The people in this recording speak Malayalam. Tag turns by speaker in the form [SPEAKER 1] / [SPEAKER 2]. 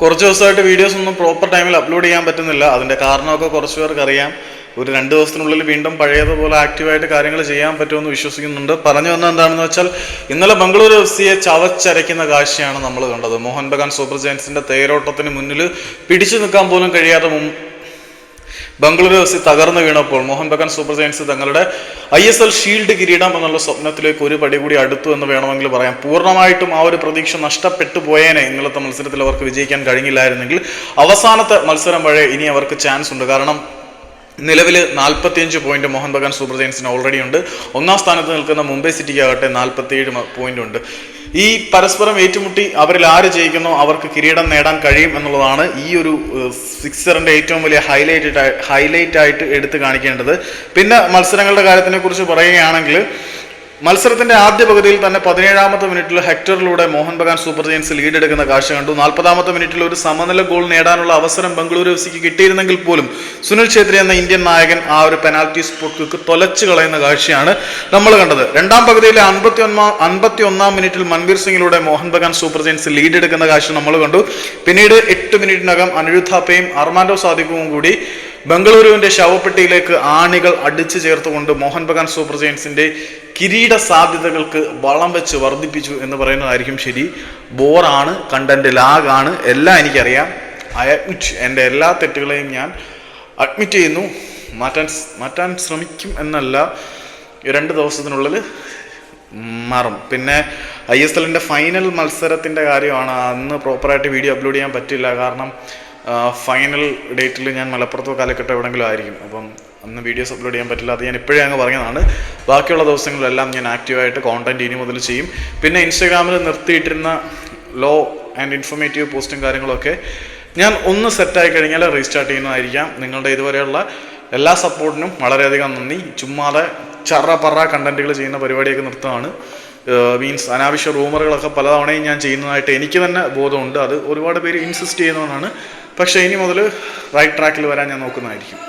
[SPEAKER 1] കുറച്ച് ദിവസമായിട്ട് വീഡിയോസ് ഒന്നും പ്രോപ്പർ ടൈമിൽ അപ്ലോഡ് ചെയ്യാൻ പറ്റുന്നില്ല. അതിന്റെ കാരണമൊക്കെ കുറച്ച് പേർക്ക് അറിയാം. ഒരു രണ്ട് ദിവസത്തിനുള്ളിൽ വീണ്ടും പഴയതുപോലെ ആക്റ്റീവായിട്ട് കാര്യങ്ങൾ ചെയ്യാൻ പറ്റുമെന്ന് വിശ്വസിക്കുന്നുണ്ട്. പറഞ്ഞു വന്നത് എന്താണെന്ന് വെച്ചാൽ ഇന്നലെ ബംഗളൂരു എഫ് സിയെ ചവച്ചരയ്ക്കുന്ന കാഴ്ചയാണ് നമ്മൾ കണ്ടത്. മോഹൻ ബഗാൻ സൂപ്പർ ജയൻസിന്റെ തേരോട്ടത്തിന് മുന്നിൽ പിടിച്ചു നിൽക്കാൻ പോലും കഴിയാതെ മും ബംഗളൂരു എഫ് സി തകർന്നു വീണപ്പോൾ മോഹൻ ബഗാൻ സൂപ്പർ ജയൻസ് തങ്ങളുടെ ഐ എസ് എൽ ഷീൽഡ് കിരീടം എന്നുള്ള സ്വപ്നത്തിലേക്ക് ഒരു പടി കൂടി അടുത്തു എന്ന് വേണമെങ്കിൽ പറയാം. പൂർണമായിട്ടും ആ ഒരു പ്രതീക്ഷ നഷ്ടപ്പെട്ടു പോയേനെ ഇന്നലത്തെ മത്സരത്തിൽ അവർക്ക് വിജയിക്കാൻ കഴിഞ്ഞില്ലായിരുന്നെങ്കിൽ അവസാനത്തെ മത്സരം വഴി ഇനി അവർക്ക് ചാൻസ് ഉണ്ട്. കാരണം നിലവിൽ നാൽപ്പത്തിയഞ്ച് പോയിന്റ് മോഹൻ ബഗാൻ സൂപ്പർ ജയൻസിന് ഓൾറെഡി ഉണ്ട്. ഒന്നാം സ്ഥാനത്ത് നിൽക്കുന്ന മുംബൈ സിറ്റിക്ക് ആകട്ടെ നാൽപ്പത്തിയേഴ് പോയിന്റ് ഉണ്ട്. ഈ പരസ്പരം ഏറ്റുമുട്ടി അവരിൽ ആര് ജയിക്കുന്നോ അവർക്ക് കിരീടം നേടാൻ കഴിയും എന്നുള്ളതാണ് ഈ ഒരു സിക്സറിന്റെ ഏറ്റവും വലിയ ഹൈലൈറ്റ് ഹൈലൈറ്റ് ആയിട്ട് എടുത്തു കാണിക്കേണ്ടത്. പിന്നെ മത്സരങ്ങളുടെ കാര്യത്തിനെ കുറിച്ച് പറയുകയാണെങ്കിൽ മത്സരത്തിന്റെ ആദ്യ പകുതിയിൽ തന്നെ പതിനേഴാമത്തെ മിനിറ്റിൽ ഹെക്ടറിലൂടെ Mohun Bagan super giants lead എടുക്കുന്ന കാഴ്ച കണ്ടു. നാൽപ്പതാമത്തെ മിനിറ്റിൽ ഒരു സമനില ഗോൾ നേടാനുള്ള അവസരം ബംഗളൂരു എഫ് സിക്ക് കിട്ടിയിരുന്നെങ്കിൽ പോലും സുനിൽ ഛേത്രി എന്ന ഇന്ത്യൻ നായകൻ ആ ഒരു പെനാൽറ്റി സ്പോട്ട് തൊലച്ചു കളയുന്ന കാഴ്ചയാണ് നമ്മൾ കണ്ടത്. രണ്ടാം പകുതിയിലെ അൻപത്തി ഒന്നാം അൻപത്തി ഒന്നാം മിനിറ്റിൽ Manvir സിംഗിലൂടെ Mohun Bagan super giants lead എടുക്കുന്ന കാഴ്ച നമ്മൾ കണ്ടു. പിന്നീട് എട്ട് മിനിറ്റിനകം അനിരുദ്ധാപ്പയും അർമാൻഡോ സാദിഖുവും കൂടി ബംഗളൂരുവിന്റെ ശവപ്പെട്ടിയിലേക്ക് ആണികൾ അടിച്ചു ചേർത്തുകൊണ്ട് മോഹൻ ബഗാൻ സൂപ്പർ ജയൻസിന്റെ കിരീട സാധ്യതകൾക്ക് വളം വെച്ച് വർദ്ധിപ്പിച്ചു എന്ന് പറയുന്നതായിരിക്കും ശരി. ബോറാണ് കണ്ടന്റ് ലാഗാണ് എല്ലാം എനിക്കറിയാം. ഐ അഡ്മിറ്റ് എന്റെ എല്ലാ തെറ്റുകളെയും ഞാൻ അഡ്മിറ്റ് ചെയ്യുന്നു. മാറ്റാൻ മാറ്റാൻ ശ്രമിക്കും എന്നല്ല രണ്ട് ദിവസത്തിനുള്ളിൽ മാറും. പിന്നെ ഐ എസ് എല്ലിന്റെ ഫൈനൽ മത്സരത്തിന്റെ കാര്യമാണ്. അന്ന് പ്രോപ്പറായിട്ട് വീഡിയോ അപ്ലോഡ് ചെയ്യാൻ പറ്റില്ല കാരണം ഫൈനൽ ഡേറ്റിൽ ഞാൻ മലപ്പുറത്തോ കാലഘട്ടം എവിടെങ്കിലും ആയിരിക്കും. അപ്പം അന്ന് വീഡിയോസ് അപ്ലോഡ് ചെയ്യാൻ പറ്റില്ല അത് ഞാൻ ഇപ്പോഴേ അങ്ങ് പറഞ്ഞതാണ്. ബാക്കിയുള്ള ദിവസങ്ങളിലെല്ലാം ഞാൻ ആക്റ്റീവായിട്ട് കോണ്ടന്റ് ഇനി മുതൽ ചെയ്യും. പിന്നെ ഇൻസ്റ്റാഗ്രാമിൽ നിർത്തിയിട്ടിരുന്ന ലോ ആൻഡ് ഇൻഫോർമേറ്റീവ് പോസ്റ്റും കാര്യങ്ങളൊക്കെ ഞാൻ ഒന്ന് സെറ്റായി കഴിഞ്ഞാൽ റീസ്റ്റാർട്ട് ചെയ്യുന്നതായിരിക്കാം. നിങ്ങളുടെ ഇതുവരെയുള്ള എല്ലാ സപ്പോർട്ടിനും വളരെയധികം നന്ദി. ചുമ്മാതെ ചറ പറ കണ്ടന്റുകൾ ചെയ്യുന്ന പരിപാടിയൊക്കെ നിർത്തുകയാണ്. മീൻസ് അനാവശ്യ റൂമറുകളൊക്കെ പലതവണയും ഞാൻ ചെയ്യുന്നതായിട്ട് എനിക്ക് തന്നെ ബോധമുണ്ട്. അത് ഒരുപാട് പേര് ഇൻസിസ്റ്റ് ചെയ്യുന്നതാണ് പക്ഷേ ഇനി മുതൽ റൈറ്റ് ട്രാക്കിൽ വരാൻ ഞാൻ നോക്കുന്നതായിരിക്കും.